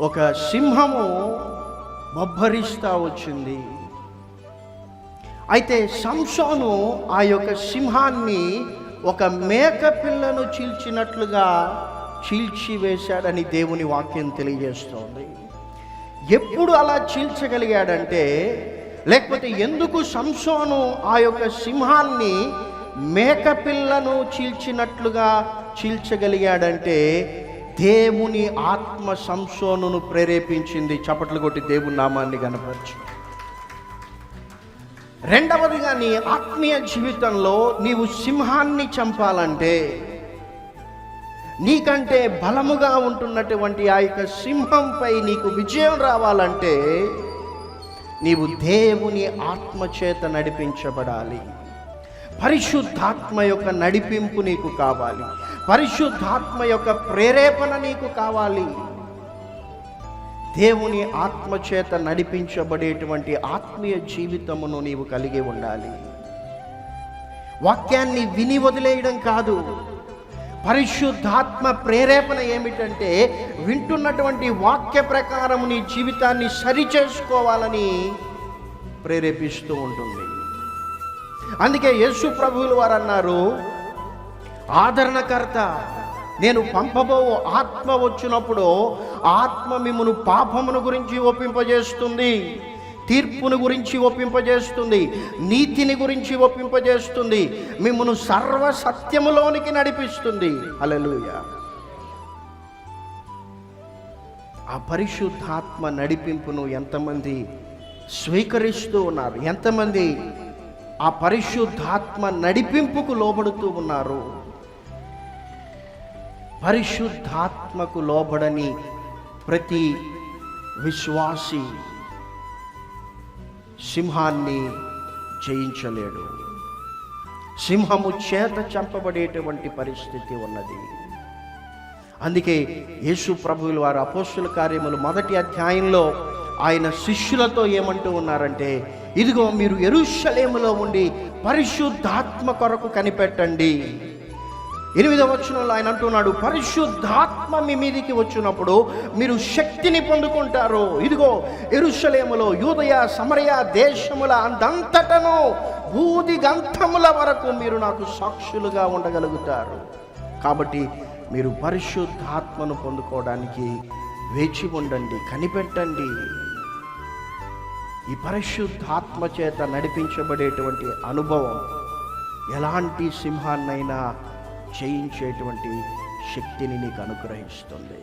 ఒక సింహము బొబ్బరిస్తా వచ్చింది. అయితే సంసోను ఆ యొక్క సింహాన్ని ఒక మేక పిల్లను చీల్చినట్లుగా చీల్చి వేశాడని దేవుని వాక్యం తెలియజేస్తోంది. ఎప్పుడు అలా చీల్చగలిగాడంటే లేకపోతే ఎందుకు సంసోను ఆ యొక్క సింహాన్ని మేకపిల్లను చీల్చినట్లుగా చీల్చగలిగాడంటే దేవుని ఆత్మ సంసోనును ప్రేరేపించింది చప్పట్లు కొట్టి దేవుని నామాన్ని కనపరచు. రెండవదిగా నీ ఆత్మీయ జీవితంలో నీవు సింహాన్ని చంపాలంటే నీకంటే బలముగా ఉంటున్నటువంటి ఆ యొక్క సింహంపై నీకు విజయం రావాలంటే నీవు దేవుని ఆత్మచేత నడిపించబడాలి. పరిశుద్ధాత్మ యొక్క నడిపింపు నీకు కావాలి. పరిశుద్ధాత్మ యొక్క ప్రేరేపణ నీకు కావాలి. దేవుని ఆత్మ చేత నడిపించబడేటువంటి ఆత్మీయ జీవితమును నీవు కలిగి ఉండాలి. వాక్యాన్ని విని వదిలేయడం కాదు. పరిశుద్ధాత్మ ప్రేరేపణ ఏమిటంటే వింటున్నటువంటి వాక్య ప్రకారం నీ జీవితాన్ని సరిచేసుకోవాలని ప్రేరేపిస్తూ ఉంటుంది. అందుకే యేసు ప్రభువులు వారు అన్నారు ఆదరణకర్త నేను పంపబో ఆత్మ వచ్చినప్పుడు ఆత్మ మిమ్మను పాపమును గురించి ఒప్పింపజేస్తుంది తీర్పును గురించి ఒప్పింపజేస్తుంది నీతిని గురించి ఒప్పింపజేస్తుంది మిమ్మను సర్వ సత్యములోనికి నడిపిస్తుంది. అలలుయ ఆ పరిశుద్ధాత్మ నడిపింపును ఎంతమంది స్వీకరిస్తూ ఉన్నారు ఎంతమంది ఆ పరిశుద్ధాత్మ నడిపింపుకు లోబడుతూ ఉన్నారు. పరిశుద్ధాత్మకు లోబడని ప్రతి విశ్వాసి సింహాన్ని జయించలేడు. సింహము చేత చంపబడేటువంటి పరిస్థితి ఉన్నది. అందుకే యేసు ప్రభువులు వారు అపోస్తుల కార్యములు మొదటి అధ్యాయంలో ఆయన శిష్యులతో ఏమంటూ ఉన్నారంటే ఇదిగో మీరు ఎరుషలేములో ఉండి పరిశుద్ధాత్మ కొరకు కనిపెట్టండి. ఎనిమిదవ వచనంలో ఆయన అంటున్నాడు పరిశుద్ధాత్మ మీ మీదికి వచ్చినప్పుడు మీరు శక్తిని పొందుకుంటారు. ఇదిగో ఎరుషలేములో యూదయ సమరయ దేశముల అందంతటను బూది గంధముల వరకు మీరు నాకు సాక్షులుగా ఉండగలుగుతారు. కాబట్టి మీరు పరిశుద్ధాత్మను పొందుకోవడానికి వేచి ఉండండి కనిపెట్టండి. ఈ పరిశుద్ధాత్మ చేత నడిపించబడేటువంటి అనుభవం ఎలాంటి సింహాన్నైనా చేయించేటువంటి శక్తిని నీకు అనుగ్రహిస్తుంది.